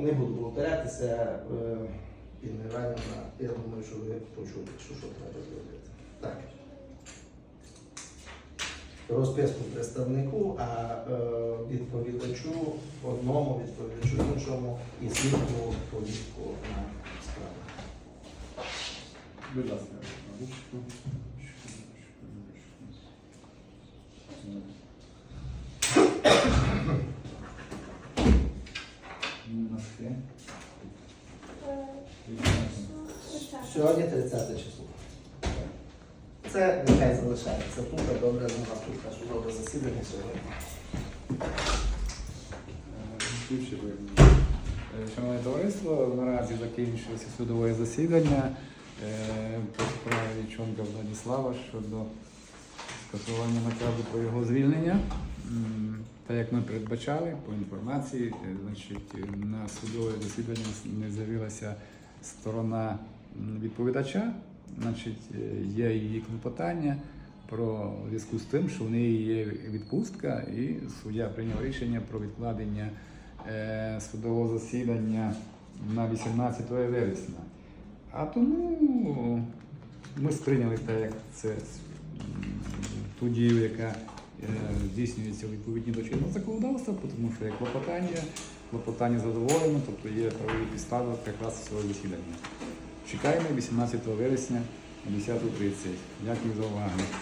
не буду повторятися. Е, Інна Іванівна, я думаю, що ви почули, що, що треба зробити. Так. Розписку представнику, а е, відповідачу одному, відповідачу іншому і свідку повістку на справу. Будь ласка, Сьогодні 30 число. Це нехай залишається тут, добре, у нас тут судове засідання сьогодні. Шановне товариство, наразі закінчилося судове засідання е, по справі Чонка Владислава щодо скасування наказу про його звільнення. Та як ми передбачали по інформації, е, значить, на судове засідання не з'явилася сторона відповідача, значить, е, є її клопотання про зв'язку з тим, що в неї є відпустка, і суддя прийняв рішення про відкладення е, судового засідання на 18 вересня. А тому ми сприйняли те, як це ту дію, яка е, здійснюється у відповідні до чинного законодавства, тому що є клопотання, клопотання задоволено, тобто є правові підстави якраз цього засідання. Чекаємо 18 вересня о 10.30. Дякую за увагу.